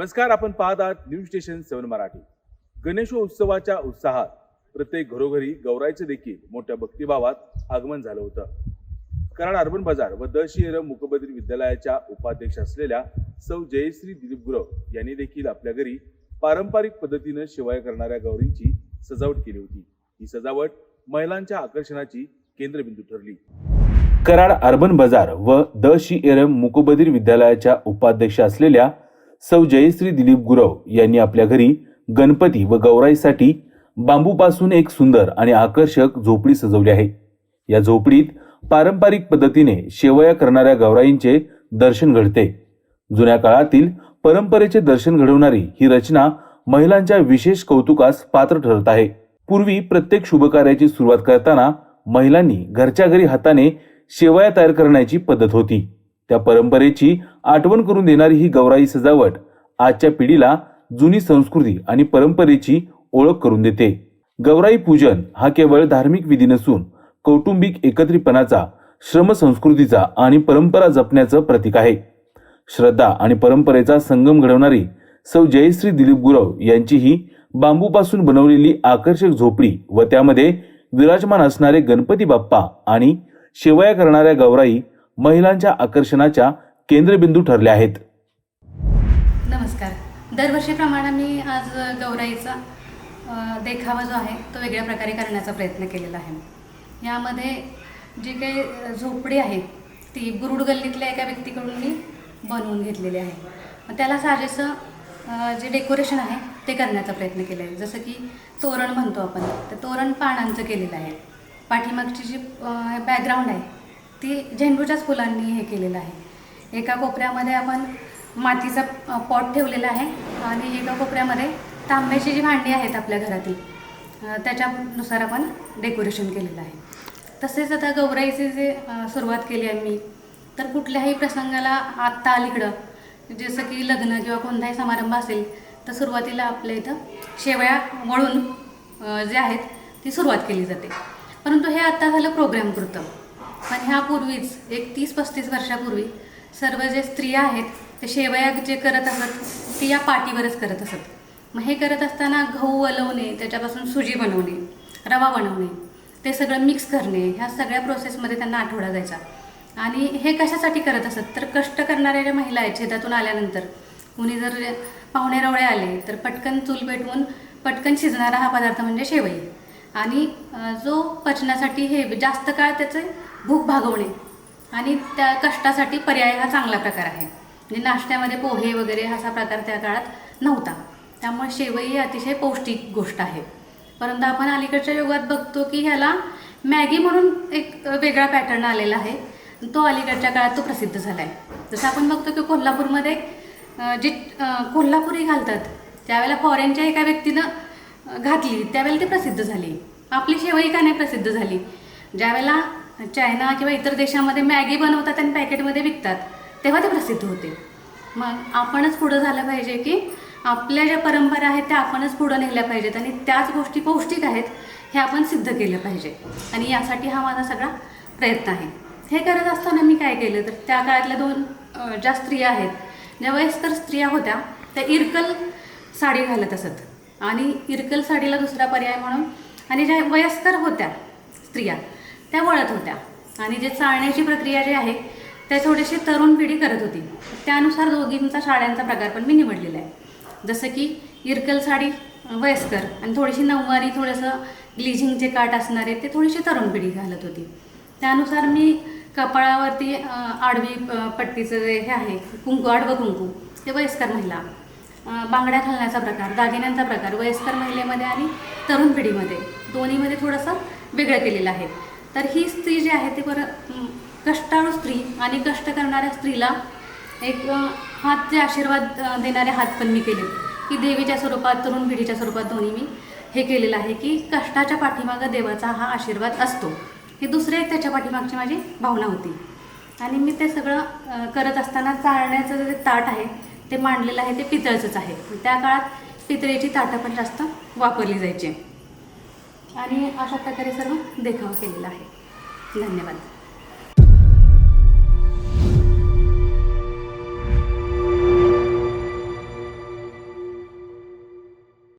नमस्कार आपण पाहत आहात न्यूज स्टेशन सेवन मराठी. गणेशोत्सवाच्या उत्साहात प्रत्येक घरोघरी गौरायचे देखील मोठ्या भक्तिभावात आगमन झालं होतं. कराड अर्बन बाजार व द शिरम मुकबधीर विद्यालयाच्या उपाध्यक्ष असलेल्या सौ जयश्री दिलीप गुरव यांनी देखील आपल्या घरी पारंपरिक पद्धतीनं शिवाय करणाऱ्या गौरींची सजावट केली होती. ही सजावट महिलांच्या आकर्षणाची केंद्रबिंदू ठरली. कराड अर्बन बाजार व द शी एरम मुकबधीर विद्यालयाच्या उपाध्यक्ष असलेल्या सौ जयश्री दिलीप गुरव यांनी आपल्या घरी गणपती व गौराईसाठी बांबूपासून एक सुंदर आणि आकर्षक झोपडी सजवली आहे. या झोपडीत पारंपरिक पद्धतीने शेवया करणाऱ्या गौराईंचे दर्शन घडते. जुन्या काळातील परंपरेचे दर्शन घडवणारी ही रचना महिलांच्या विशेष कौतुकास पात्र ठरत आहे. पूर्वी प्रत्येक शुभकार्याची सुरुवात करताना महिलांनी घरच्या घरी हाताने शेवया तयार करण्याची पद्धत होती. त्या परंपरेची आठवण करून देणारी ही गौराई सजावट आजच्या पिढीला जुनी संस्कृती आणि परंपरेची ओळख करून देते. गौराई पूजन हा केवळ धार्मिक विधी नसून कौटुंबिक एकत्रितपणाचा श्रम संस्कृतीचा आणि परंपरा जपण्याचं प्रतीक आहे. श्रद्धा आणि परंपरेचा संगम घडवणारी सौ जयश्री दिलीप गुरव यांची ही बांबूपासून बनवलेली आकर्षक झोपडी व त्यामध्ये विराजमान असणारे गणपती बाप्पा आणि शेवया करणाऱ्या गौराई महिलांच्या आकर्षणाच्या केंद्रबिंदू ठरल्या आहेत. नमस्कार. दरवर्षीप्रमाणे मी आज गौराईचा देखावा जो आहे तो वेगळ्या प्रकारे करण्याचा प्रयत्न केलेला आहे. यामध्ये जी काही झोपडी आहे ती बुरुड गल्लीतल्या एका व्यक्तीकडून मी बनवून घेतलेली आहे. मग त्याला साजेसं जे डेकोरेशन आहे ते करण्याचा प्रयत्न केला आहे. जसं की तोरण म्हणतो आपण तर तोरण पानांचं केलेलं आहे. पाठीमागची जी बॅकग्राऊंड आहे ती झेंडूच्याच फुलांनी हे केलेलं आहे. एका कोपऱ्यामध्ये आपण मातीचा पॉट ठेवलेला आहे आणि एका कोपऱ्यामध्ये तांब्याची जी भांडी आहेत आपल्या घरातील त्याच्यानुसार आपण डेकोरेशन केलेलं आहे. तसेच आता गौराईची जे सुरुवात केली आहे मी तर कुठल्याही प्रसंगाला आत्ता अलीकडं जसं की लग्न किंवा कोणताही समारंभ असेल तर सुरुवातीला आपल्या इथं शेवया वळून जे आहेत ती सुरुवात केली जाते. परंतु हे आत्ता झालं प्रोग्रामपुरतं पण ह्यापूर्वीच एक तीस पस्तीस वर्षापूर्वी सर्व जे स्त्रिया आहेत ते शेवया जे करत असत ते या पाटीवरच करत असत. मग हे करत असताना गहू वलवणे त्याच्यापासून सुजी बनवणे रवा बनवणे ते सगळं मिक्स करणे ह्या सगळ्या प्रोसेसमध्ये त्यांना आठवडा जायचा. आणि हे कशासाठी करत असत? तर कष्ट करणाऱ्या ज्या महिला आहेत शेतातून आल्यानंतर कुणी जर पाहुणे रवळे आले तर पटकन चूल पेटवून पटकन शिजणारा हा पदार्थ म्हणजे शेवई. आणि जो पचनासाठी हे जास्त काळ त्याचे भूक भागवणे. आणि त्या कष्टासाठी पर्याय हा चांगला प्रकार आहे. म्हणजे नाश्त्यामध्ये पोहे वगैरे असा प्रकार त्या काळात नव्हता. त्यामुळे शेवई ही अतिशय पौष्टिक गोष्ट आहे. परंतु आपण अलीकडच्या युगात बघतो की ह्याला मॅगी म्हणून एक वेगळा पॅटर्न आलेला आहे. तो अलीकडच्या काळात तो प्रसिद्ध झाला आहे जसं आपण बघतो की कोल्हापूरमध्ये जे जी कोल्हापुरी घालतात त्यावेळेला फॉरेनच्या एका व्यक्तीनं घातली. त्यावेळेला ती प्रसिद्ध झाली. आपली शेवई का नाही प्रसिद्ध झाली? ज्यावेळेला चायना किंवा इतर देशामध्ये मॅगी बनवतात आणि पॅकेटमध्ये विकतात तेव्हा ते प्रसिद्ध होते. मग आपणच पुढं झालं पाहिजे की आपल्या ज्या परंपरा आहेत त्या आपणच पुढं नेल्या पाहिजेत आणि त्याच गोष्टी पौष्टिक आहेत हे आपण सिद्ध केलं पाहिजे. आणि यासाठी हा माझा सगळा प्रयत्न आहे. हे करत असताना मी काय केलं तर त्या काळातल्या दोन ज्या स्त्रिया आहेत ज्या वयस्कर स्त्रिया होत्या त्या इरकल साडी घालत असत. आणि इरकल साडीला दुसरा पर्याय म्हणून आणि ज्या वयस्कर होत्या स्त्रिया त्या वळत होत्या. आणि जे चालण्याची प्रक्रिया जी आहे ते थोडीशी तरुण पिढी करत होती. त्यानुसार दोघींचा साड्यांचा प्रकार पण मी निवडलेला आहे. जसं की इरकल साडी वयस्कर आणि थोडीशी नऊवारी थोडंसं ग्लिझिंगचे काट असणारे ते थोडीशी तरुण पिढी घालत होती. त्यानुसार मी कपाळावरती आडवी पट्टीचं जे हे आहे कुंकू आडवं कुंकू ते वयस्कर महिला बांगड्या घालण्याचा प्रकार दागिन्यांचा प्रकार वयस्कर महिलेमध्ये आणि तरुण पिढीमध्ये दोन्हीमध्ये थोडंसं वेगळं केलेलं आहे. तर ही स्त्री जी आहे ती बरं कष्टाळू स्त्री आणि कष्ट करणाऱ्या स्त्रीला एक हातचे आशीर्वाद देणारे हात पण मी केले. की देवीच्या स्वरूपात तरुण पिढीच्या स्वरूपात दोन्ही मी हे केलेलं आहे की कष्टाच्या पाठीमागं देवाचा हा आशीर्वाद असतो. हे दुसरे एक त्याच्या पाठीमागची माझी भावना होती. आणि मी ते सगळं करत असताना चालण्याचं जे ताट आहे ते मांडलेलं आहे ते पितळचंच आहे. त्या काळात पितळेची ताटं पण जास्त वापरली जायची. आणि अशा प्रकारे सर्व देखाव केलेला आहे. धन्यवाद.